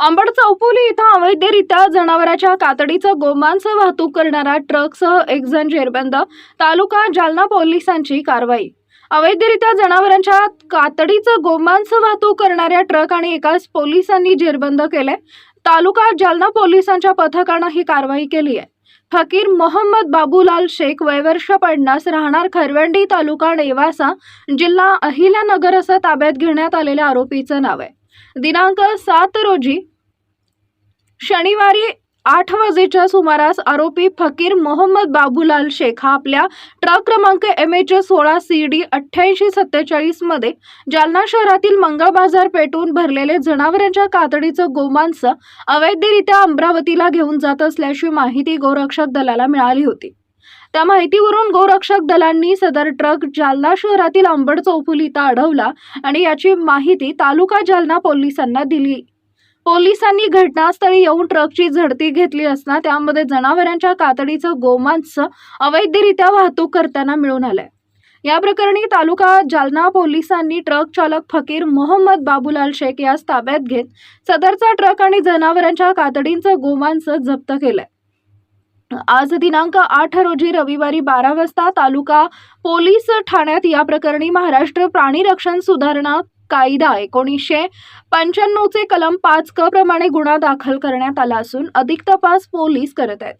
अंबड चौपोली इथं अवैधरित्या जनावरांच्या कातडीचं गोमांस वाहतूक करणारा ट्रकसह एक जण जेरबंद. तालुका जालना पोलिसांची कारवाई. अवैधरित्या जनावरांच्या कातडीचं गोमांस वाहतूक करणाऱ्या ट्रक आणि एकाच पोलिसांनी जेरबंद केले. तालुका जालना पोलिसांच्या पथकानं ही कारवाई केली आहे. फकीर मोहम्मद बाबूलाल शेख वयवर्ष पन्नास राहणार खरवंडी तालुका नेवासा जिल्हा अहिल्यानगर असं ताब्यात घेण्यात आलेल्या आरोपीचं नाव आहे. दिनांक सात रोजी शनिवारी आठ वाजेच्या सुमारास आरोपी फकीर मोहम्मद बाबूलाल शेख हा आपल्या ट्रक क्रमांक एम एच सोळा सी डी अठ्ठ्याऐंशी सत्तेचाळीसमध्ये जालना शहरातील मंगळ बाजार पेटून भरलेले जनावरांच्या कातडीचं गोमांस अवैधरित्या अमरावतीला घेऊन जात असल्याची माहिती गोरक्षक दलाला मिळाली होती. त्या माहितीवरून गोरक्षक दलांनी सदर ट्रक जालना शहरातील आंबड चौफुली इथं अडवला आणि याची माहिती तालुका जालना पोलिसांना दिली. पोलिसांनी घटनास्थळी येऊन ट्रकची झडती घेतली असता त्यामध्ये जनावरांच्या कातडीचं गोमांस अवैधरित्या वाहतूक करताना मिळून आलंय. या प्रकरणी तालुका जालना पोलिसांनी ट्रक चालक फकीर मोहम्मद बाबूलाल शेख यास ताब्यात घेत सदरचा ट्रक आणि जनावरांच्या कातडींचं गोमांस जप्त केलंय. आज दिनांक आठ रोजी रविवारी बारा वाजता तालुका पोलीस ठाण्यात या प्रकरणी महाराष्ट्र प्राणी रक्षण सुधारणा कायदा एकोणीसशे पंच्याण्णवचे कलम पाच क प्रमाणे गुन्हा दाखल करण्यात आला असून अधिक तपास पोलीस करत आहेत.